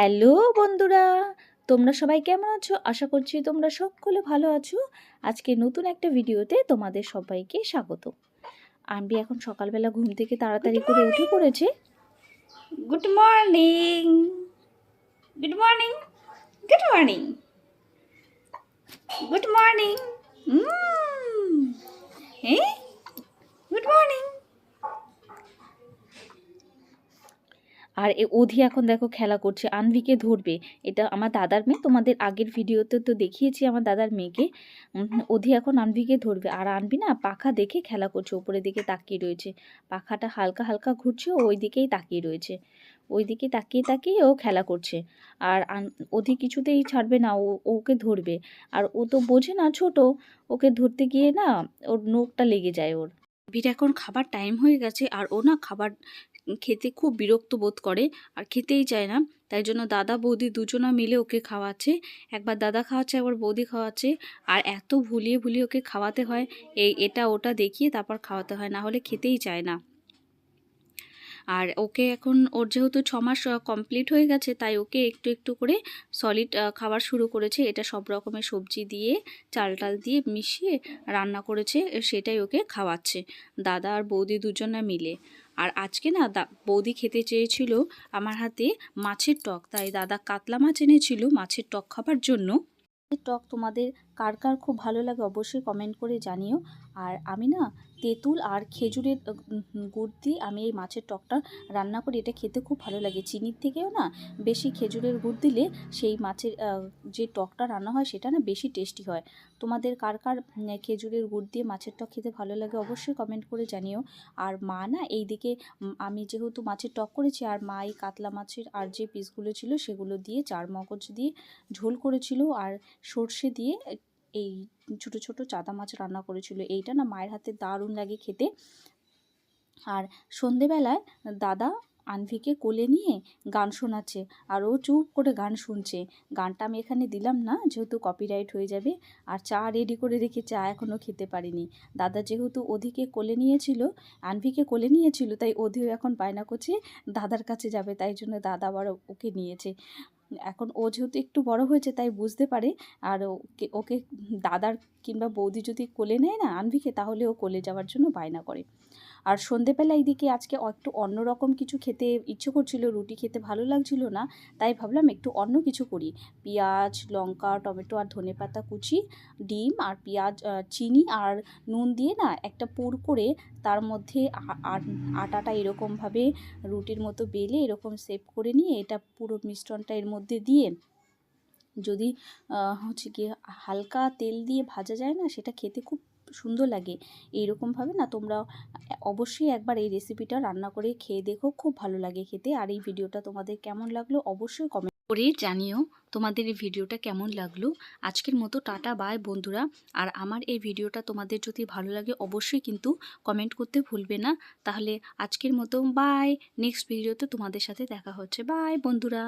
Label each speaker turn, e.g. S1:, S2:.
S1: Hello বন্ধুরা, তোমরা সবাই কেমন আছো? আশা করছি তোমরা সকলে ভালো আছো। আজকে নতুন একটা ভিডিওতে তোমাদের সবাইকে স্বাগত। আমি এখন সকালবেলা ঘুম থেকে তাড়াতাড়ি করে উঠে পড়েছে।
S2: Good morning good morning good morning good morning good morning
S1: আর এ অধি এখন দেখো খেলা করছে। আনভিকে ধরবে। এটা আমার দাদার মেয়ে। তোমাদের আগের ভিডিওতে তো দেখিয়েছি আমার দাদার মেয়েকে। অধি এখন আনভিকে ধরবে। আর আনবি না পাখা দেখে খেলা করছে। উপরের দিকে তাকিয়ে রয়েছে। পাখাটা হালকা হালকা ঘুরছে। ওই দিকেই তাকিয়ে রয়েছে। ওই দিকে তাকিয়ে তাকিয়ে ও খেলা করছে। আর অধি কিছুতেই ছাড়বে না। ও, ওকে ধরবে। আর ও তো বোঝে না ছোট। ওকে ধরতে গিয়ে না ওর নোখটা লেগে যায় ওর। ভিড় এখন খাবার টাইম হয়ে গেছে। আর ও না খাবার খেতে খুব বিরক্ত বোধ করে, আর খেতেই চায় না। তাই জন্য দাদা বৌদি দুজনা মিলে ওকে খাওয়াচ্ছে। একবার দাদা খাওয়াচ্ছে, একবার বৌদি খাওয়াচ্ছে। আর এত ভুলিয়ে ভুলিয়ে ওকে খাওয়াতে হয়, এই এটা ওটা দেখিয়ে তারপর খাওয়াতে হয়। না হলে খেতেই চায় না। আর ওকে এখন ওর যেহেতু ছ মাস কমপ্লিট হয়ে গেছে, তাই ওকে একটু একটু করে সলিড খাবার শুরু করেছে। এটা সব রকমের সবজি দিয়ে চাল টাল দিয়ে মিশিয়ে রান্না করেছে সেটাই ওকে খাওয়াচ্ছে, দাদা আর বৌদি দুজনে মিলে। আর আজকে না দা, বৌদি খেতে চেয়েছিল আমার হাতে মাছের টক, তাই দাদা কাতলা মাছ এনেছিল মাছের টক খাবার জন্য। টক তোমাদের কার কার খুব ভালো লাগে অবশ্যই কমেন্ট করে জানিও। আর আমি না তেঁতুল আর খেজুরের গুড় দিয়ে আমি এই মাছের টকটা রান্না করি। এটা খেতে খুব ভালো লাগে। চিনির থেকেও না বেশি খেজুরের গুড় দিলে সেই মাছের যে টকটা রান্না হয় সেটা না বেশি টেস্টি হয়। তোমাদের কার কার খেজুরের গুড় দিয়ে মাছের টক খেতে ভালো লাগে অবশ্যই কমেন্ট করে জানিও। আর মা না এইদিকে উম, আমি যেহেতু মাছের টক করেছি আর মা এই কাতলা মাছের আর যে পিসগুলো ছিল সেগুলো দিয়ে চার মগজ দিয়ে ঝোল করেছিল। আর সর্ষে দিয়ে এই ছোট ছোট চাদা মাছ রান্না করেছিল। এইটা না মায়ের হাতে দারুণ লাগে খেতে। আর সন্ধেবেলায় দাদা আনভিকে কোলে নিয়ে গান শোনাচ্ছে আর ও চুপ করে গান শুনছে। গানটা আমি এখানে দিলাম না, যেহেতু কপিরাইট হয়ে যাবে আর চা রেডি করে রেখে চা এখনও খেতে পারিনি। দাদা যেহেতু অধিকে কোলে নিয়েছিল, আনভিকে কোলে নিয়েছিল, তাই অধিও এখন বায়না করছে, দাদার কাছে যাবে, তাই জন্য দাদা আবার ওকে নিয়েছে। এখন ও যেহেতু একটু বড় হয়েছে, তাই বুঝতে পারে। আর ওকে ওকে দাদার কিংবা বৌদি যদি কোলে নেয় না আনভিকে, তাহলে ও কোলে যাওয়ার জন্য বায়না করে। আর সন্ধেবেলা এইদিকে আজকে একটু অন্যরকম কিছু খেতে ইচ্ছে করছিল, রুটি খেতে ভালো লাগছিল না, তাই ভাবলাম একটু অন্য কিছু করি। পেঁয়াজ, লঙ্কা, টমেটো আর ধনেপাতা কুচি, ডিম আর পেঁয়াজ চিনি আর নুন দিয়ে না একটা পুর করে তার মধ্যে আটাটা এরকমভাবে রুটির মতো বেলে এরকম সেপ করে নিয়ে এটা পুরো মিশ্রণটা এর মধ্যে দিয়ে যদি হচ্ছে গিয়ে হালকা তেল দিয়ে ভাজা যায় না, সেটা খেতে খুব সুন্দর লাগে। এইরকমভাবে না তোমরা অবশ্যই একবার এই রেসিপিটা রান্না করে খেয়ে দেখো, খুব ভালো লাগে খেতে। আর এই ভিডিওটা তোমাদের কেমন লাগল অবশ্যই কমেন্ট করে জানিও তোমাদের এই ভিডিওটা কেমন লাগল। আজকের মতো টাটা, বাই বন্ধুরা। আর আমার এই ভিডিওটা তোমাদের যদি ভালো লাগে অবশ্যই কিন্তু কমেন্ট করতে ভুলবে না। তাহলে আজকের মতো, বাই। নেক্সট ভিডিওতে তোমাদের সাথে দেখা হচ্ছে। বাই বন্ধুরা।